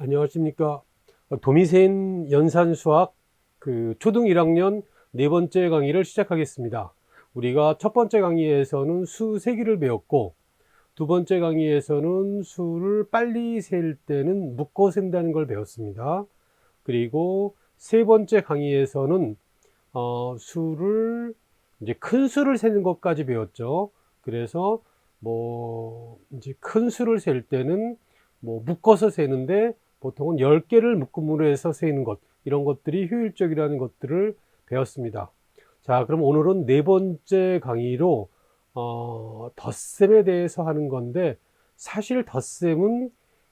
안녕하십니까. 도미센 연산 수학 그 초등 1학년 네 번째 강의를 시작하겠습니다. 우리가 첫 번째 강의에서는 수 세기를 배웠고 두 번째 강의에서는 수를 빨리 셀 때는 묶어 센다는 걸 배웠습니다. 그리고 세 번째 강의에서는 어, 수를 이제 큰 수를 세는 것까지 배웠죠. 그래서 뭐 이제 큰 수를 셀 때는 뭐 묶어서 세는데 보통은 10개를 묶음으로 해서 세는 것 이런 것들이 효율적이라는 것들을 배웠습니다. 자, 그럼 오늘은 네 번째 강의로 어, 덧셈에 대해서 하는 건데 사실 덧셈은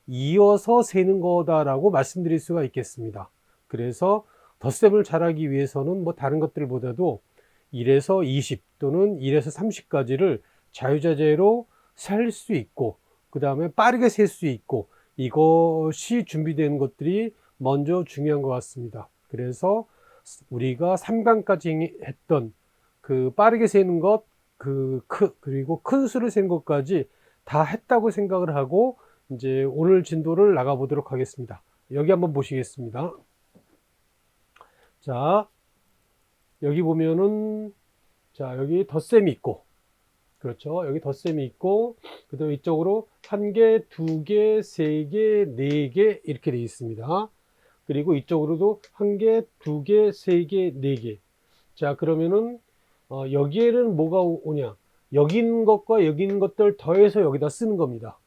이어서 세는 거다라고 말씀드릴 수가 있겠습니다. 그래서 덧셈을 잘하기 위해서는 뭐 다른 것들보다도 1에서 20 또는 1에서 30까지를 자유자재로 셀 수 있고 그 다음에 빠르게 셀 수 있고 이것이 준비된 것들이 먼저 중요한 것 같습니다. 그래서 우리가 3강까지 했던 그 빠르게 세는 것, 그, 크, 그리고 큰 수를 센 것까지 다 했다고 생각을 하고 이제 오늘 진도를 나가 보도록 하겠습니다. 여기 한번 보시겠습니다. 자, 여기 보면은 자, 여기 덧셈이 있고 그렇죠. 여기 덧셈이 있고 그다음 이쪽으로 한 개, 두 개, 세 개, 네 개 이렇게 되어 있습니다. 그리고 이쪽으로도 한 개, 두 개, 세 개, 네 개. 자, 그러면은 어, 여기에는 뭐가 오- 오냐? 여기 있는 것과 여기 있는 것들 더해서 여기다 쓰는 겁니다.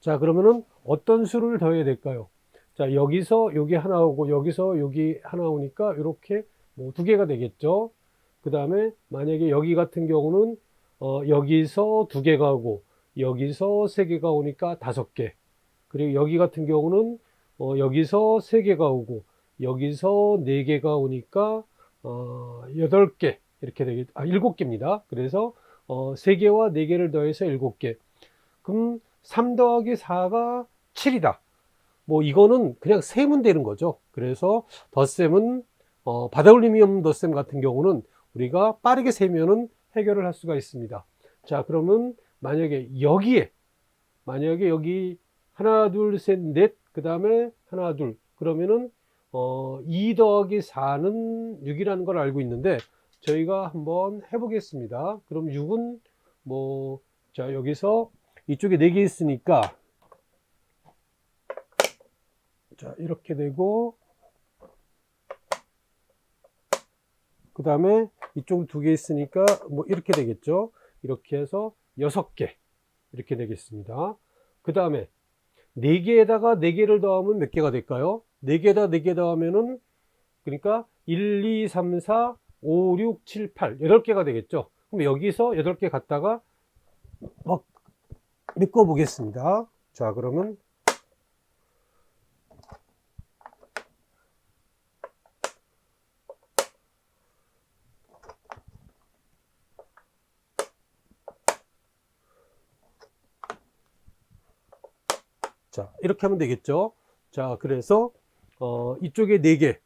자, 그러면은 어떤 수를 더해야 될까요? 자, 여기서 여기 하나 오고 여기서 여기 하나 오니까 이렇게 뭐 두 개가 되겠죠. 그 다음에 만약에 여기 같은 경우는 어, 여기서 두 개가 오고 여기서 세 개가 오니까 다섯 개. 그리고 여기 같은 경우는 어, 여기서 세 개가 오고 여기서 네 개가 오니까 어, 여덟 개 이렇게 되겠 아 일곱 개입니다. 그래서 어, 세 개와 네 개를 더해서 일곱 개. 그럼 3 더하기 4가 7이다. 뭐 이거는 그냥 세면 되는 거죠. 그래서 덧셈은 어, 바다올리미엄 덧셈 같은 경우는 우리가 빠르게 세면은 해결을 할 수가 있습니다. 자, 그러면 만약에 여기에 만약에 여기 하나, 둘, 셋, 넷, 그 다음에 하나, 둘 그러면은 어, 2 더하기 4는 6이라는 걸 알고 있는데 저희가 한번 해보겠습니다. 그럼 6은 뭐, 자, 여기서 이쪽에 4개 있으니까 자, 이렇게 되고 그 다음에 이쪽 두 개 있으니까 뭐 이렇게 되겠죠. 이렇게 해서 여섯 개 이렇게 되겠습니다. 그 다음에 네 개에다가 네 개를 더하면 몇 개가 될까요? 네 개에다 네 개 더하면은 그러니까 1, 2, 3, 4, 5, 6, 7, 8 여덟 개가 되겠죠. 그럼 여기서 여덟 개 갖다가 막 묶어 보겠습니다. 자, 그러면 자, 이렇게 하면 되겠죠. 자, 그래서, 어, 이쪽에 4개,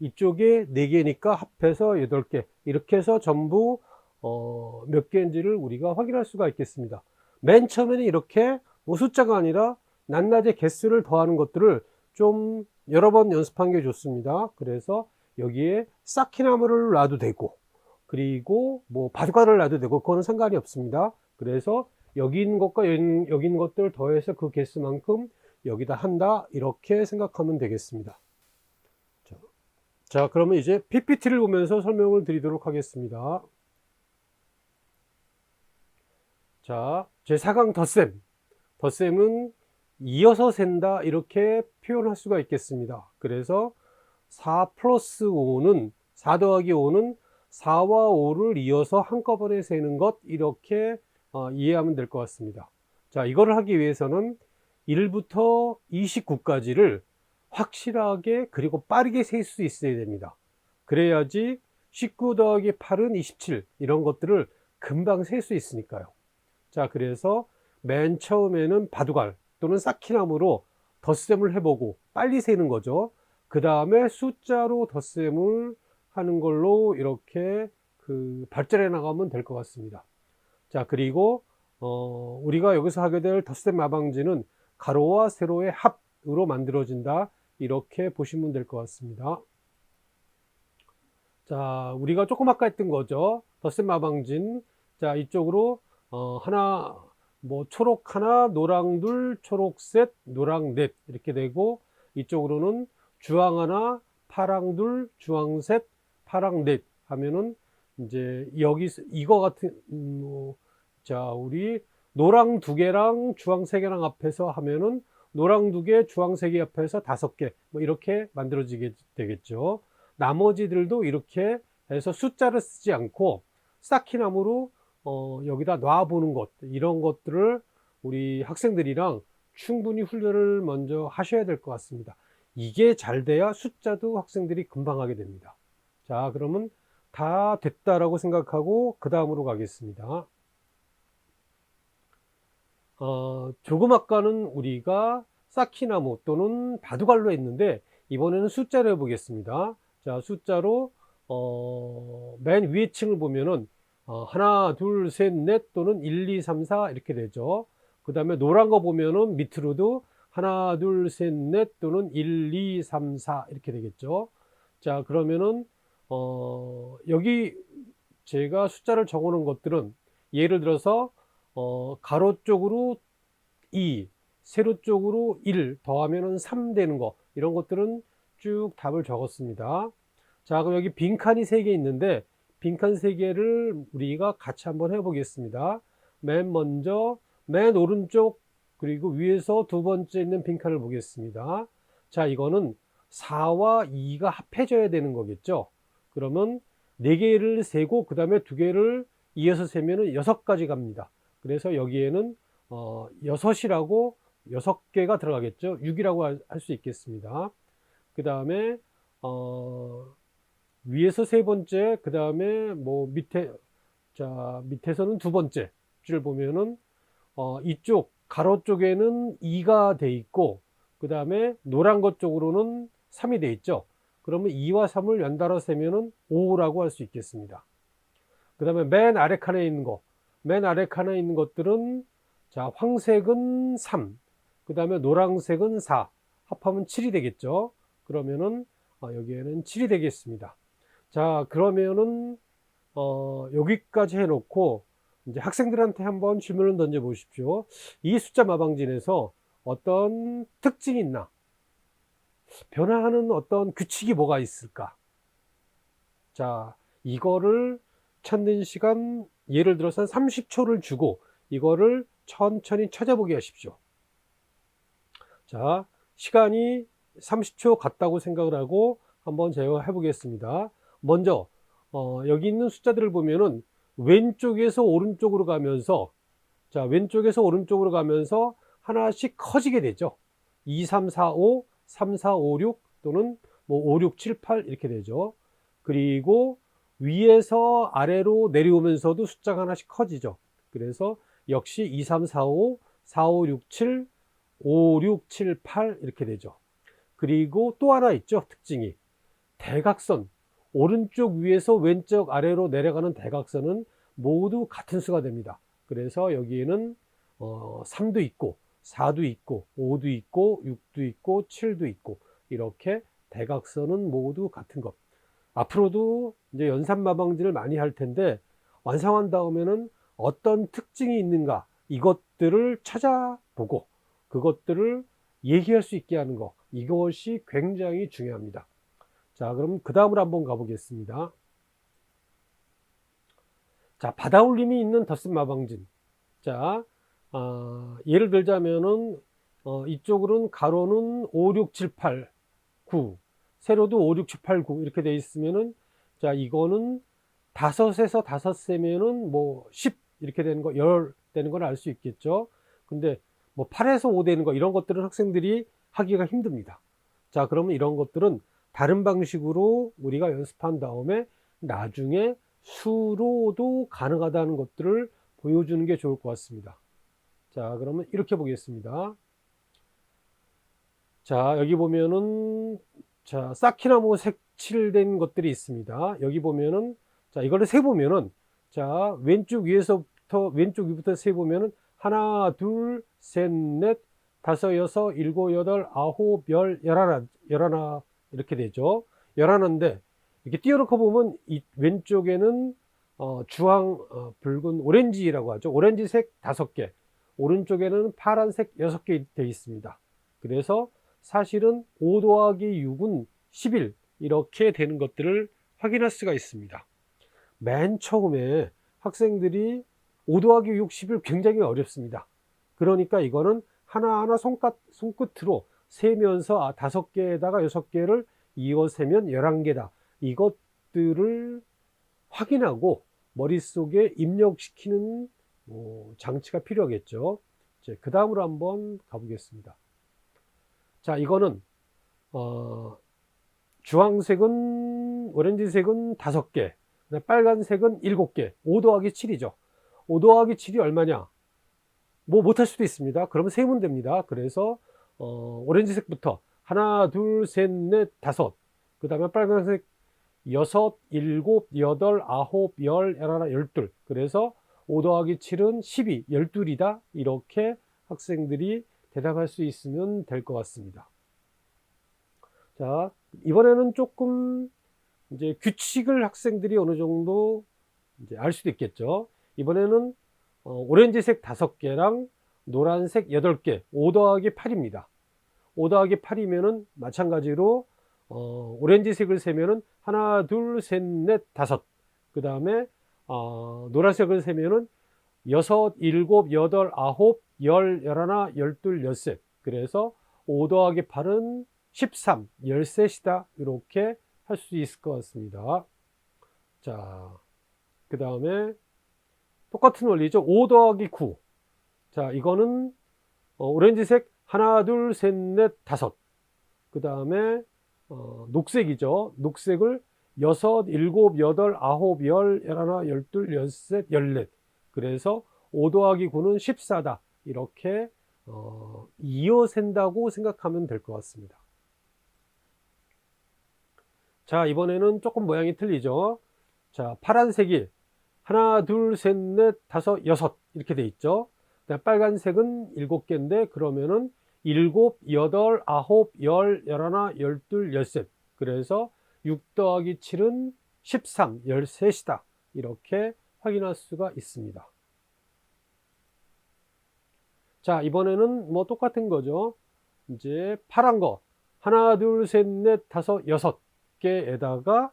이쪽에 4개니까 합해서 8개. 이렇게 해서 전부, 어, 몇 개인지를 우리가 확인할 수가 있겠습니다. 맨 처음에는 이렇게 뭐 숫자가 아니라 낱낱이 개수를 더하는 것들을 좀 여러 번 연습한 게 좋습니다. 그래서 여기에 쌓기나무를 놔도 되고, 그리고 뭐 바둑가를 놔도 되고, 그거는 상관이 없습니다. 그래서 여기 있는 것과 여기 있는- 여기 있는 것들 더해서 그 개수만큼 여기다 한다 이렇게 생각하면 되겠습니다. 자, 자, 그러면 이제 PPT를 보면서 설명을 드리도록 하겠습니다. 자, 제4강 덧셈. 덧셈은 이어서 센다 이렇게 표현할 수가 있겠습니다. 그래서 4 플러스 5는 4 더하기 5는 4와 5를 이어서 한꺼번에 세는 것 이렇게 어, 이해하면 될 것 같습니다. 자, 이거를 하기 위해서는 1부터 29까지를 확실하게 그리고 빠르게 셀 수 있어야 됩니다. 그래야지 19 더하기 8은 27 이런 것들을 금방 셀 수 있으니까요. 자, 그래서 맨 처음에는 바둑알 또는 쌓기나무로 덧셈을 해보고 빨리 세는 거죠. 그 다음에 숫자로 덧셈을 하는 걸로 이렇게 그 발전해 나가면 될 것 같습니다. 자, 그리고, 어, 우리가 여기서 하게 될 덧셈 마방지는 가로와 세로의 합, 셋으로 만들어진다. 이렇게 보시면 될 것 같습니다. 자, 우리가 조금 아까 했던 거죠. 덧셈 마방진. 자, 이쪽으로 어, 하나 뭐 초록 하나, 노랑 둘, 초록 셋, 노랑 넷 이렇게 되고 이쪽으로는 주황 하나, 파랑 둘, 주황 셋, 파랑 넷 하면은 이제 여기 이거 같은 음, 뭐, 자 우리 노랑 두 개랑 주황 세 개랑 합해서 하면은 노랑 두 개, 주황 세개 합해서 다섯 개 뭐 이렇게 만들어지게 되겠죠. 나머지들도 이렇게 해서 숫자를 쓰지 않고 쌓기나무로 어, 여기다 놔보는 것 이런 것들을 우리 학생들이랑 충분히 훈련을 먼저 하셔야 될 것 같습니다. 이게 잘 돼야 숫자도 학생들이 금방 하게 됩니다. 자, 그러면 다 됐다라고 생각하고 그 다음으로 가겠습니다. 어, 조금 아까는 우리가 쌓기나무 또는 바둑알로 했는데 이번에는 숫자로 해보겠습니다. 자, 숫자로 어, 맨 위에 층을 보면은 어, 하나, 둘, 셋, 넷 또는 1, 2, 3, 4 이렇게 되죠. 그 다음에 노란 거 보면은 밑으로도 하나, 둘, 셋, 넷 또는 1, 2, 3, 4 이렇게 되겠죠. 자, 그러면은 어, 여기 제가 숫자를 적어 놓은 것들은 예를 들어서 어, 가로 쪽으로 2, 세로 쪽으로 1 더하면은 3 되는 거 이런 것들은 쭉 답을 적었습니다. 자, 그럼 여기 빈칸이 3개 있는데 빈칸 3개를 우리가 같이 한번 해보겠습니다. 맨 먼저 맨 오른쪽 그리고 위에서 두 번째 있는 빈칸을 보겠습니다. 자, 이거는 4와 2가 합해져야 되는 거겠죠. 그러면 4개를 세고 그 다음에 2개를 이어서 세면은 6가지 갑니다. 그래서 여기에는 어, 6이라고 6개가 들어가겠죠. 6이라고 할 수 있겠습니다. 그 다음에 어, 위에서 세 번째, 그 다음에 뭐 밑에, 자, 밑에서는 두 번째 줄 보면은, 어, 이쪽 가로 쪽에는 2가 돼 있고, 그 다음에 노란 것 쪽으로는 3이 돼 있죠. 그러면 2와 3을 연달아 세면은 5라고 할 수 있겠습니다. 그 다음에 맨 아래 칸에 있는 거, 맨 아래 칸에 있는 것들은, 자, 황색은 3, 그 다음에 노란색은 4, 합하면 7이 되겠죠. 그러면은, 어, 여기에는 7이 되겠습니다. 자, 그러면은, 어, 여기까지 해놓고, 이제 학생들한테 한번 질문을 던져 보십시오. 이 숫자 마방진에서 어떤 특징이 있나? 변화하는 어떤 규칙이 뭐가 있을까? 자, 이거를 찾는 시간, 예를 들어서 30초를 주고, 이거를 천천히 찾아보게 하십시오. 자, 시간이 30초 같다고 생각을 하고 한번 제가 해보겠습니다. 먼저 어, 여기 있는 숫자들을 보면은 왼쪽에서 오른쪽으로 가면서 자 왼쪽에서 오른쪽으로 가면서 하나씩 커지게 되죠. 2, 3, 4, 5, 3, 4, 5, 6 또는 뭐 5, 6, 7, 8 이렇게 되죠. 그리고 위에서 아래로 내려오면서도 숫자가 하나씩 커지죠. 그래서 역시 2, 3, 4, 5, 4, 5, 6, 7, 5, 6, 7, 8 이렇게 되죠. 그리고 또 하나 있죠. 특징이 대각선 오른쪽 위에서 왼쪽 아래로 내려가는 대각선은 모두 같은 수가 됩니다. 그래서 여기에는 어, 3도 있고 4도 있고 5도 있고 6도 있고 7도 있고 이렇게 대각선은 모두 같은 것. 앞으로도 이제 연산 마방지를 많이 할 텐데 완성한 다음에는 어떤 특징이 있는가 이것들을 찾아보고 그것들을 얘기할 수 있게 하는 것 이것이 굉장히 중요합니다. 자, 그럼 그 다음으로 한번 가보겠습니다. 자, 바다울림이 있는 덧셈 마방진. 자, 어, 예를 들자면은, 어, 이쪽으로는 가로는 5, 6, 7, 8, 9, 세로도 5, 6, 7, 8, 9 이렇게 돼 있으면은, 자, 이거는 다섯에서 다섯 세면은 뭐 10 이렇게 되는 거, 열 되는 걸 알 수 있겠죠. 근데 뭐 8에서 5 되는 거 이런 것들은 학생들이 하기가 힘듭니다. 자, 그러면 이런 것들은 다른 방식으로 우리가 연습한 다음에 나중에 수로도 가능하다는 것들을 보여주는 게 좋을 것 같습니다. 자, 그러면 이렇게 보겠습니다. 자, 여기 보면은, 자, 쌓기나무 색칠된 것들이 있습니다. 여기 보면은, 자, 이거를 세 보면은, 자, 왼쪽 위에서부터, 왼쪽 위부터 세 보면은, 하나, 둘, 셋, 넷, 다섯, 여섯, 일곱, 여덟, 아홉, 열, 열하나, 열하나 이렇게 되죠. 열하나인데 이렇게 띄워놓고 보면 이 왼쪽에는 어, 주황, 어, 붉은 오렌지라고 하죠. 오렌지색 다섯 개, 오른쪽에는 파란색 여섯 개 되어 있습니다. 그래서 사실은 5 더하기 6은 11 이렇게 되는 것들을 확인할 수가 있습니다. 맨 처음에 학생들이 5 더하기 6, 11 굉장히 어렵습니다. 그러니까 이거는 하나하나 손끝, 손끝으로 세면서 아, 다섯 개에다가 여섯 개를 이어 세면 11개다. 이것들을 확인하고 머릿속에 입력시키는 뭐 장치가 필요하겠죠. 그 다음으로 한번 가보겠습니다. 자, 이거는, 어, 주황색은, 오렌지색은 다섯 개, 빨간색은 일곱 개, 5 더하기 7이죠. 5 더하기 7이 얼마냐? 뭐 못할 수도 있습니다. 그러면 세면 됩니다. 그래서, 어, 오렌지색부터 하나, 둘, 셋, 넷, 다섯. 그 다음에 빨간색 여섯, 일곱, 여덟, 아홉, 열, 열하나, 열둘. 그래서 5 더하기 7은 12, 열둘이다. 이렇게 학생들이 대답할 수 있으면 될 것 같습니다. 자, 이번에는 조금 이제 규칙을 학생들이 어느 정도 이제 알 수도 있겠죠. 이번에는 어, 오렌지색 5개랑 노란색 8개, 5 더하기 8입니다. 5 더하기 8이면은 마찬가지로 어, 오렌지색을 세면은 하나, 둘, 셋, 넷, 다섯. 그 다음에 어, 노란색을 세면은 여섯, 일곱, 여덟, 아홉, 열, 열하나, 열둘, 열셋. 그래서 5 더하기 8은 13, 열셋이다. 이렇게 할 수 있을 것 같습니다. 자, 그 다음에 똑같은 원리죠. 5 더하기 9. 자, 이거는 어, 오렌지색 하나, 둘, 셋, 넷, 다섯. 그 다음에 어, 녹색이죠. 녹색을 여섯, 일곱, 여덟, 아홉, 열, 열하나, 열둘, 열셋, 열넷. 그래서 5 더하기 9는 14다. 이렇게 어, 이어 센다고 생각하면 될 것 같습니다. 자, 이번에는 조금 모양이 틀리죠. 자, 파란색이 하나, 둘, 셋, 넷, 다섯, 여섯 이렇게 돼 있죠. 빨간색은 일곱 개인데 그러면은 일곱, 여덟, 아홉, 열, 열하나, 열둘, 열셋. 그래서 6 더하기 7은 13, 열셋이다. 이렇게 확인할 수가 있습니다. 자, 이번에는 뭐 똑같은 거죠. 이제 파란 거. 하나, 둘, 셋, 넷, 다섯, 여섯 개에다가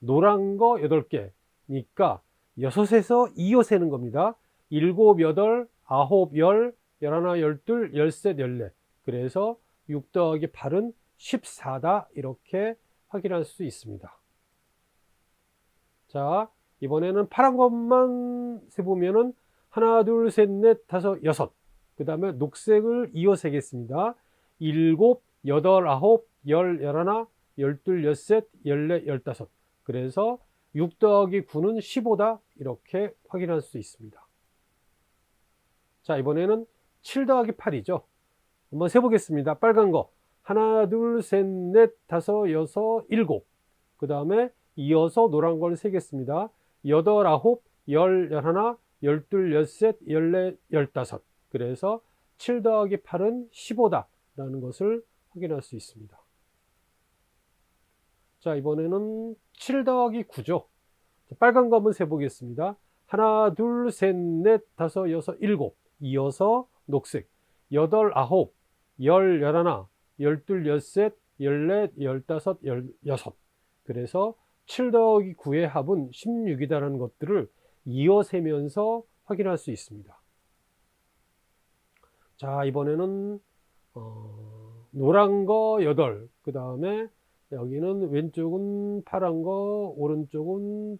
노란 거 여덟 개니까 여섯에서 이어 세는 겁니다. 일곱, 여덟, 아홉, 열, 열하나, 열둘, 열셋, 열넷. 그래서 6 더하기 8은 14다. 이렇게 확인할 수 있습니다. 자, 이번에는 파란 것만 세보면은 하나, 둘, 셋, 넷, 다섯, 여섯. 그 다음에 녹색을 이어 세겠습니다. 일곱, 여덟, 아홉, 열, 열하나, 열둘, 열셋, 열넷, 열다섯. 그래서 6 더하기 9는 15다. 이렇게 확인할 수 있습니다. 자, 이번에는 7 더하기 8이죠. 한번 세보겠습니다. 빨간 거. 하나, 둘, 셋, 넷, 다섯, 여섯, 일곱. 그 다음에 이어서 노란 걸 세겠습니다. 여덟, 아홉, 열, 열하나, 열둘, 열셋, 열넷, 열다섯. 그래서 7 더하기 8은 15다. 라는 것을 확인할 수 있습니다. 자, 이번에는 7 더하기 9죠. 빨간 거 한번 세보겠습니다. 하나, 둘, 셋, 넷, 다섯, 여섯, 일곱. 이어서 녹색. 여덟, 아홉, 열, 열하나, 열둘, 열셋, 열넷, 열다섯, 열여섯. 그래서 7 더하기 9의 합은 16이다라는 것들을 이어 세면서 확인할 수 있습니다. 자, 이번에는 어, 노란 거 8, 그 다음에 여기는 왼쪽은 파란 거, 오른쪽은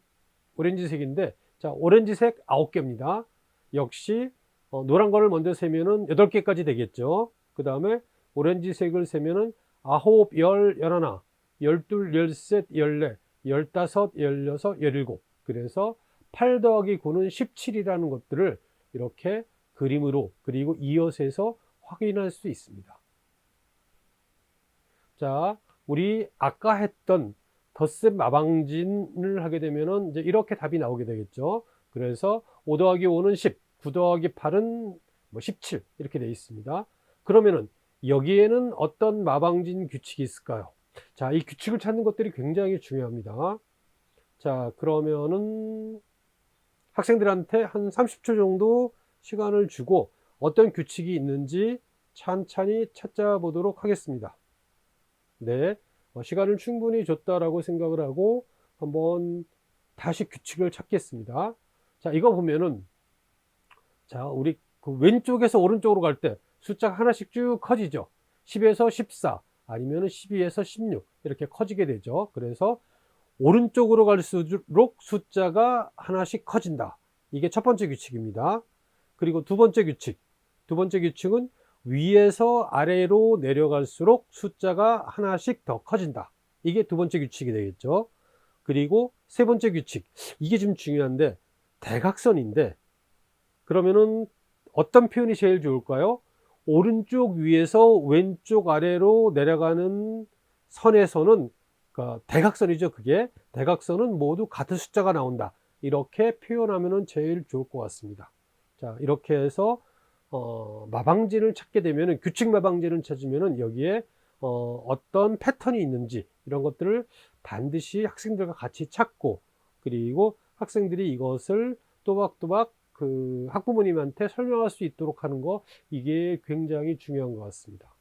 오렌지색인데, 자, 오렌지색 9개입니다. 역시 어, 노란 거를 먼저 세면은 8개까지 되겠죠. 그 다음에 오렌지색을 세면은 아홉, 열, 열하나, 열둘, 열셋, 열넷, 열다섯, 열여섯, 열일곱. 그래서 8 더하기 9는 17이라는 것들을 이렇게 그림으로 그리고 이어서해서 확인할 수 있습니다. 자, 우리 아까 했던 덧셈 마방진을 하게 되면은 이제 이렇게 답이 나오게 되겠죠. 그래서 5 더하기 5는 10, 9 더하기 8은 뭐 17 이렇게 되어 있습니다. 그러면은 여기에는 어떤 마방진 규칙이 있을까요? 자, 이 규칙을 찾는 것들이 굉장히 중요합니다. 자, 그러면은 학생들한테 한 30초 정도 시간을 주고 어떤 규칙이 있는지 찬찬히 찾아보도록 하겠습니다. 네, 어, 시간을 충분히 줬다라고 생각을 하고 한번 다시 규칙을 찾겠습니다. 자, 이거 보면은 자, 우리 그 왼쪽에서 오른쪽으로 갈 때 숫자가 하나씩 쭉 커지죠. 10에서 14 아니면 12에서 16 이렇게 커지게 되죠. 그래서 오른쪽으로 갈수록 숫자가 하나씩 커진다. 이게 첫 번째 규칙입니다. 그리고 두 번째 규칙. 두 번째 규칙은 위에서 아래로 내려갈수록 숫자가 하나씩 더 커진다. 이게 두 번째 규칙이 되겠죠. 그리고 세 번째 규칙. 이게 좀 중요한데 대각선인데 그러면은 어떤 표현이 제일 좋을까요? 오른쪽 위에서 왼쪽 아래로 내려가는 선에서는 그러니까 대각선이죠. 그게 대각선은 모두 같은 숫자가 나온다. 이렇게 표현하면 제일 좋을 것 같습니다. 자 이렇게 해서 어, 마방진을 찾게 되면은 규칙 마방진을 찾으면은 여기에 어, 어떤 패턴이 있는지 이런 것들을 반드시 학생들과 같이 찾고 그리고 학생들이 이것을 또박또박 그 학부모님한테 설명할 수 있도록 하는 거 이게 굉장히 중요한 것 같습니다.